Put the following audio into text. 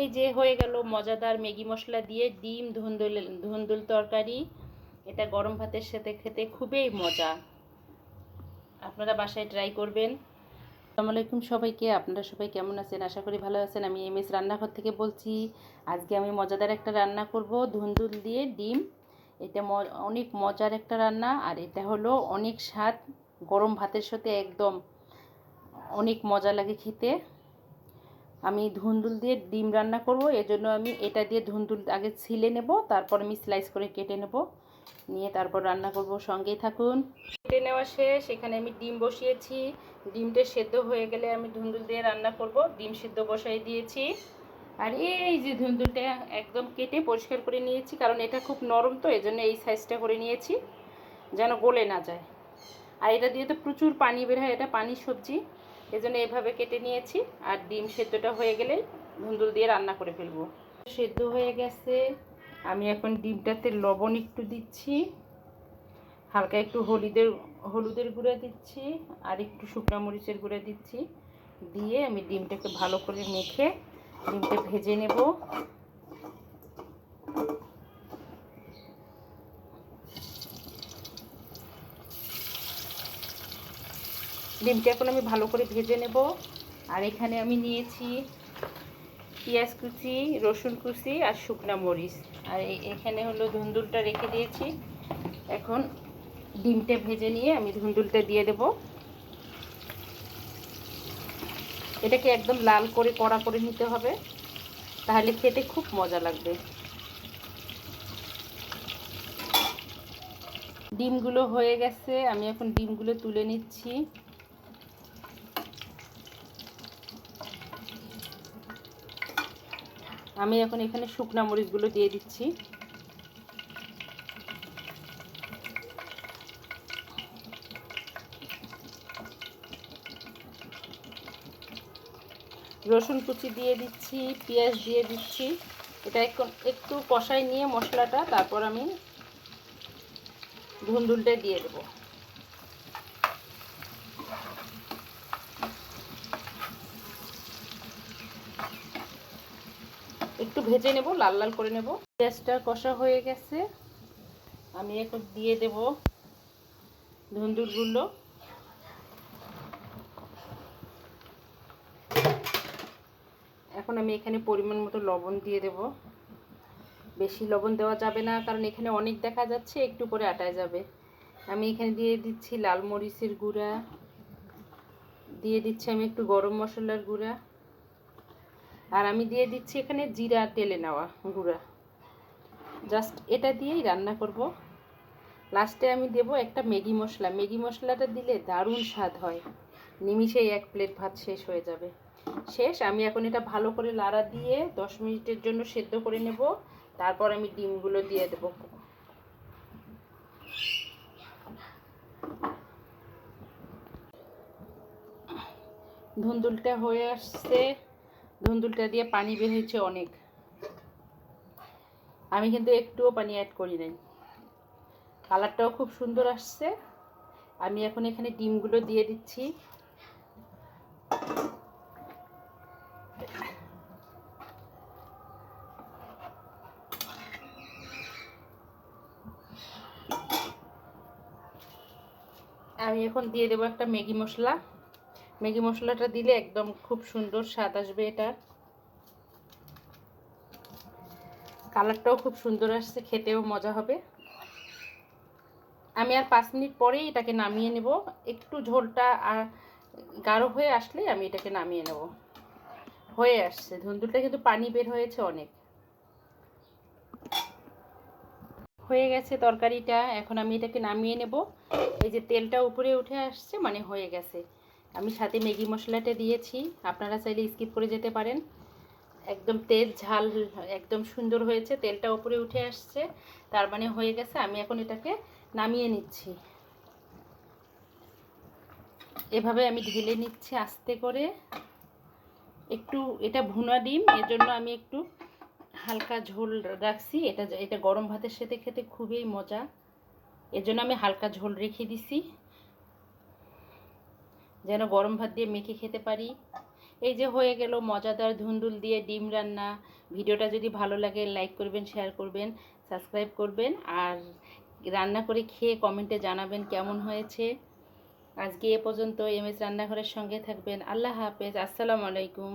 এই যে হয়ে গেল মজাদার ম্যাগি মশলা দিয়ে ডিম, ধুন্দুল ধুন্দুল তরকারি। এটা গরম ভাতের সাথে খেতে খুবই মজা। আপনারা বাসায় ট্রাই করবেন। আসসালামু আলাইকুম সবাইকে। আপনারা সবাই কেমন আছেন? আশা করি ভালো আছেন। আমি এম এস রান্নাঘর থেকে বলছি, আজকে আমি মজাদার একটা রান্না করব। ধুন্দুল দিয়ে ডিম। এটা অনেক মজার একটা রান্না। আর এটা হলো অনেক স্বাদ। গরম ভাতের সাথে একদম অনেক মজা লাগে খেতে। আমি ধুন্দুল দিয়ে ডিম রান্না করব, এজন্য আমি এটা দিয়ে ধুন্দুল আগে ছিলে নেব, তারপর আমি স্লাইস করে কেটে নেব। নিয়ে তারপর রান্না করব, সঙ্গেই থাকুন। কেটে নেওয়া শেষ, এখানে আমি ডিম বসিয়েছি। ডিমটা সেদ্ধ হয়ে গেলে আমি ধুন্দুল দিয়ে রান্না করব, ডিম সেদ্ধ বসাই দিয়েছি। আর এই যে ধুন্দুলটা একদম কেটে পরিষ্কার করে নিয়েছি, কারণ এটা খুব নরম তো, এজন্য এই সাইজটা করে নিয়েছি, যেন গলে না যায়। আর এটা দিয়ে তো প্রচুর পানি বের হয়, এটা পানির সবজি। এজন্য এভাবে কেটে নিয়েছি আর ডিম সেদ্ধটা হয়ে গেলে ধুন্দুল দিয়ে রান্না করে ফেলব। সেদ্ধ হয়ে গেছে। আমি এখন ডিমটাতে লবণ একটু দিচ্ছি। হালকা একটু হলুদের হলুদের গুঁড়া দিচ্ছি আর একটু শুকনো মরিচের গুঁড়া দিচ্ছি। দিয়ে আমি ডিমটাকে ভালো করে মেখে ডিমটা ভেজে নেব। ডিমটা এখন আমি ভালো করে ভেজে নেব। আর এখানে আমি নিয়েছি পেঁয়াজ কুচি, রসুন কুচি আর শুকনা মরিচ। আর এখানে হলো ধুন্দুলটা রেখে দিয়েছি। এখন ডিমটা ভেজে নিয়ে আমি ধুন্দুলটা দিয়ে দেব। এটাকে একদম লাল করে কড়া করে নিতে হবে। তাহলে খেতে খুব মজা লাগবে। ডিমগুলো হয়ে গেছে। আমি এখন ডিমগুলো তুলে নিচ্ছি। আমি এখন এখানে শুকনা মরিচগুলো দিয়ে দিচ্ছি। রসুন কুচি দিয়ে দিচ্ছি, পেঁয়াজ দিয়ে দিচ্ছি। এটা একটু কষাই নিয়ে মশলাটা, তারপর আমি ধুন্দুলটা দিয়ে দেবো। একটু ভেজে নেব, লাল লাল করে নেব। পেঁয়াজটা কষা হয়ে গেছে। আমি এখন দিয়ে দেব ধুন্দুরগুলো এখন আমি এখানে পরিমাণ মতো লবণ দিয়ে দেব। বেশি লবণ দেওয়া যাবে না, কারণ এখানে অনেক দেখা যাচ্ছে, একটু করে আটায় যাবে। আমি এখানে দিয়ে দিচ্ছি লাল মরিচের গুঁড়া। দিয়ে দিচ্ছি আমি একটু গরম মশলার গুঁড়া। আর আমি দিয়ে দিচ্ছি এখানে জিরা তেলে নেওয়া গুঁড়া। জাস্ট এটা দিয়েই রান্না করব। লাস্টে আমি দেব একটা ম্যাগি মশলা। ম্যাগি মশলাটা দিলে দারুণ স্বাদ হয়। নিমিষেই এক প্লেট ভাত শেষ হয়ে যাবে। শেষ, আমি এখন এটা ভালো করে লাড়া দিয়ে দশ মিনিটের জন্য সেদ্ধ করে নেব। তারপর আমি ডিমগুলো দিয়ে দেব। ধুন্দুলটা হয়ে আসছে। ধুন্দুলটা দিয়ে পানি বের হয়েছে অনেক। আমি কিন্তু একটুও পানি অ্যাড করি নাই। কালারটাও খুব সুন্দর আসছে। আমি এখন এখানে ডিমগুলো দিয়ে দিচ্ছি। আমি এখন দিয়ে দেবো একটা ম্যাগি মশলা। ম্যাগি মশলাটা দিলে একদম খুব সুন্দর স্বাদ আসবে এটা কালারটাও খুব সুন্দর আসছে, খেতেও মজা হবে। আমি আর পাঁচ মিনিট পরেই এটাকে নামিয়ে নেব। একটু ঝোলটা আর গাঢ় হয়ে আসলে আমি এটাকে নামিয়ে নেব। হয়ে আসছে, ধুন্দুলটা কিন্তু পানি বের হয়েছে অনেক। হয়ে গেছে তরকারিটা, এখন আমি এটাকে নামিয়ে নেব। এই যে তেলটা উপরে উঠে আসছে মানে হয়ে গেছে। আমি সাথে ম্যাগি মশলাটা দিয়েছি। আপনারা চাইলে স্কিপ করে যেতে পারেন। একদম তেল ঝাল, একদম সুন্দর হয়েছে, তেলটা ওপরে উঠে আসছে। তার মানে হয়ে গেছে, আমি এখন এটাকে নামিয়ে নিচ্ছি। এভাবে আমি ঢেলে নিচ্ছি আস্তে করে। একটু, এটা ভুনা ডিম এর জন্য আমি একটু হালকা ঝোল রাখছি। এটা এটা গরম ভাতের সাথে খেতে খুবই মজা। এর জন্য আমি হালকা ঝোল রেখে দিছি। যেন গরম ভাত দিয়ে মেখে খেতে পারি। এই যে হয়ে গেল মজাদার ধুন্দুল দিয়ে ডিম রান্না। ভিডিওটা যদি ভালো লাগে লাইক করবেন শেয়ার করবেন সাবস্ক্রাইব করবেন আর রান্না করে খেয়ে কমেন্টে জানাবেন কেমন হয়েছে। আজকে এ পর্যন্ত এম এস রান্নাঘরের সঙ্গে থাকবেন। আল্লাহ হাফেজ। আসসালামু আলাইকুম।